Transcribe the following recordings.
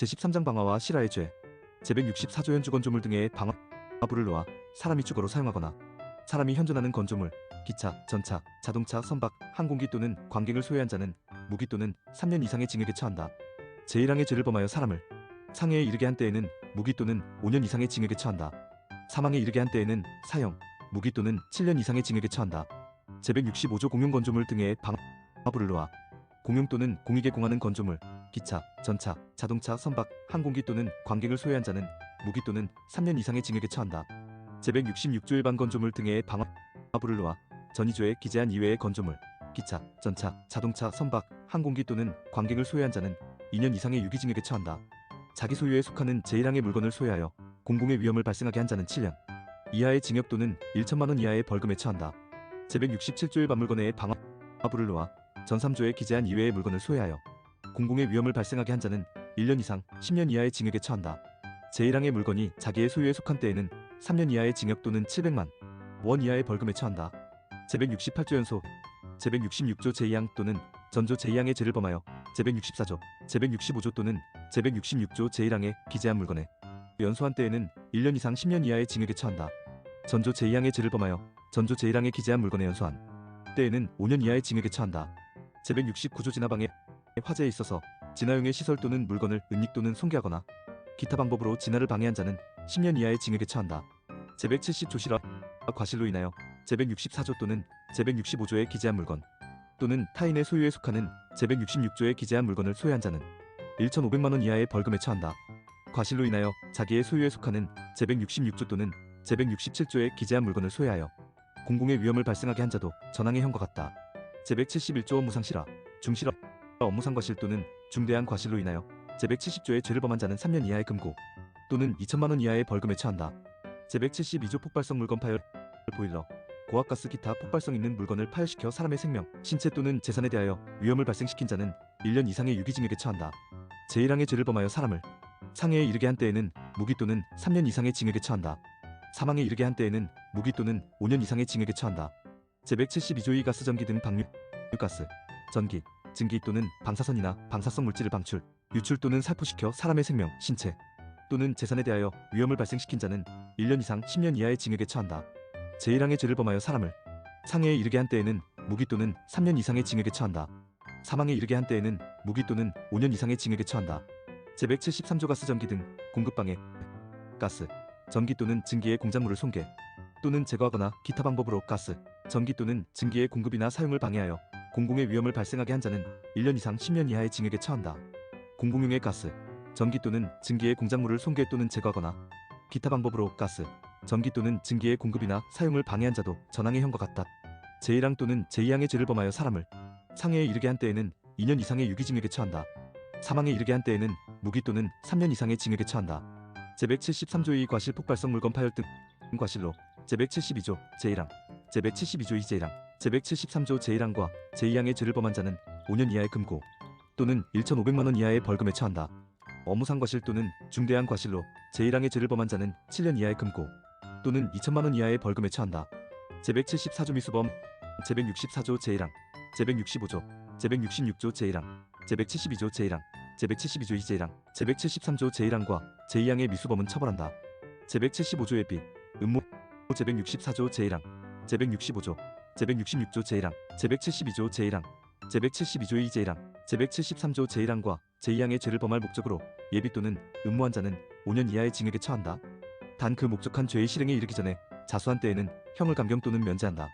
제13장 방화와 실화의 죄 제164조 현주 건조물 등의 방화부를 놓아 사람이 주거로 사용하거나 사람이 현존하는 건조물 기차, 전차, 자동차, 선박, 항공기 또는 관객을 소유한 자는 무기 또는 3년 이상의 징역에 처한다. 제1항의 죄를 범하여 사람을 상해에 이르게 한 때에는 무기 또는 5년 이상의 징역에 처한다. 사망에 이르게 한 때에는 사형, 무기 또는 7년 이상의 징역에 처한다. 제165조 공용 건조물 등의 방화부를 놓아 공용 또는 공익에 공하는 건조물, 기차, 전차, 자동차, 선박, 항공기 또는 관객을 소유한 자는 무기 또는 3년 이상의 징역에 처한다. 제166조 일반 건조물 등의 방화부를 놓아 전이조에 기재한 이외의 건조물, 기차, 전차, 자동차, 선박, 항공기 또는 관객을 소유한 자는 2년 이상의 유기징역에 처한다. 자기 소유에 속하는 제1항의 물건을 소유하여 공공의 위험을 발생하게 한 자는 7년 이하의 징역 또는 1천만 원 이하의 벌금에 처한다. 제167조 일반 물건의 방화부를 놓아 전 3조에 기재한 이외의 물건을 소유하여 공공의 위험을 발생하게 한 자는 1년 이상 10년 이하의 징역에 처한다. 제1항의 물건이 자기의 소유에 속한 때에는 3년 이하의 징역 또는 700만 원 이하의 벌금에 처한다. 제168조 연소 제166조 제2항 또는 전조 제2항의 죄를 범하여 제164조 제165조 또는 제166조 제1항에 기재한 물건에 연소한 때에는 1년 이상 10년 이하의 징역에 처한다. 전조 제2항의 죄를 범하여 전조 제1항에 기재한 물건에 연소한 때에는 5년 이하의 징역에 처한다. 제169조 진화방해 화재에 있어서 진화용의 시설 또는 물건을 은닉 또는 손괴하거나 기타 방법으로 진화를 방해한 자는 10년 이하의 징역에 처한다. 제170조 실화 과실로 인하여 제164조 또는 제165조에 기재한 물건 또는 타인의 소유에 속하는 제166조에 기재한 물건을 소유한 자는 1,500만 원 이하의 벌금에 처한다. 과실로 인하여 자기의 소유에 속하는 제166조 또는 제167조에 기재한 물건을 소유하여 공공의 위험을 발생하게 한 자도 전항의 형과 같다. 제171조 업무상실화, 중실화, 업무상과실 또는 중대한 과실로 인하여 제170조의 죄를 범한 자는 3년 이하의 금고 또는 2천만 원 이하의 벌금에 처한다. 제172조 폭발성 물건 파열, 보일러, 고압가스 기타 폭발성 있는 물건을 파열시켜 사람의 생명, 신체 또는 재산에 대하여 위험을 발생시킨 자는 1년 이상의 유기징역에 처한다. 제1항의 죄를 범하여 사람을 상해에 이르게 한 때에는 무기 또는 3년 이상의 징역에 처한다. 사망에 이르게 한 때에는 무기 또는 5년 이상의 징역에 처한다. 제172조 이 가스 전기 등 방류, 가스, 전기, 증기 또는 방사선이나 방사성 물질을 방출, 유출 또는 살포시켜 사람의 생명, 신체 또는 재산에 대하여 위험을 발생시킨 자는 1년 이상 10년 이하의 징역에 처한다. 제1항의 죄를 범하여 사람을 상해에 이르게 한 때에는 무기 또는 3년 이상의 징역에 처한다. 사망에 이르게 한 때에는 무기 또는 5년 이상의 징역에 처한다. 제173조 가스 전기 등 공급방해 가스, 전기 또는 증기의 공작물을 손괴 또는 제거하거나 기타 방법으로 가스, 전기 또는 증기의 공급이나 사용을 방해하여 공공의 위험을 발생하게 한 자는 1년 이상 10년 이하의 징역에 처한다. 공공용의 가스, 전기 또는 증기의 공작물을 손괴 또는 제거하거나 기타 방법으로 가스, 전기 또는 증기의 공급이나 사용을 방해한 자도 전항의 형과 같다. 제1항 또는 제2항의 죄를 범하여 사람을 상해에 이르게 한 때에는 2년 이상의 유기징역에 처한다. 사망에 이르게 한 때에는 무기 또는 3년 이상의 징역에 처한다. 제173조 의 과실 폭발성 물건 파열 등 과실로 제172조 제1항, 제172조 2 제1항, 제173조 제1항과 제2항의 죄를 범한 자는 5년 이하의 금고 또는 1,500만 원 이하의 벌금에 처한다. 업무상 과실 또는 중대한 과실로 제1항의 죄를 범한 자는 7년 이하의 금고 또는 2천만 원 이하의 벌금에 처한다. 제174조 미수범, 제164조 제1항, 제165조, 제166조 제1항, 제172조 제1항, 제172조 2제1항, 제173조 제1항과 제2항의 미수범은 처벌한다. 제175조의 비, 음모, 제164조 제1항, 제165조, 제166조 제1항, 제172조 제1항, 제172조 2제1항, 제173조 제1항과 제2항의 죄를 범할 목적으로 예비 또는 음모한 자는 5년 이하의 징역에 처한다. 단 그 목적한 죄의 실행에 이르기 전에 자수한 때에는 형을 감경 또는 면제한다.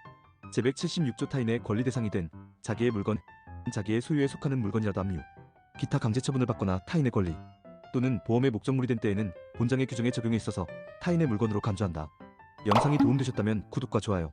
제176조 타인의 권리 대상이 된 자기의 물건, 자기의 소유에 속하는 물건이라도 압류, 기타 강제 처분을 받거나 타인의 권리 또는 보험의 목적물이 된 때에는 본장의 규정에 적용에 있어서 타인의 물건으로 간주한다. 영상이 도움되셨다면 구독과 좋아요,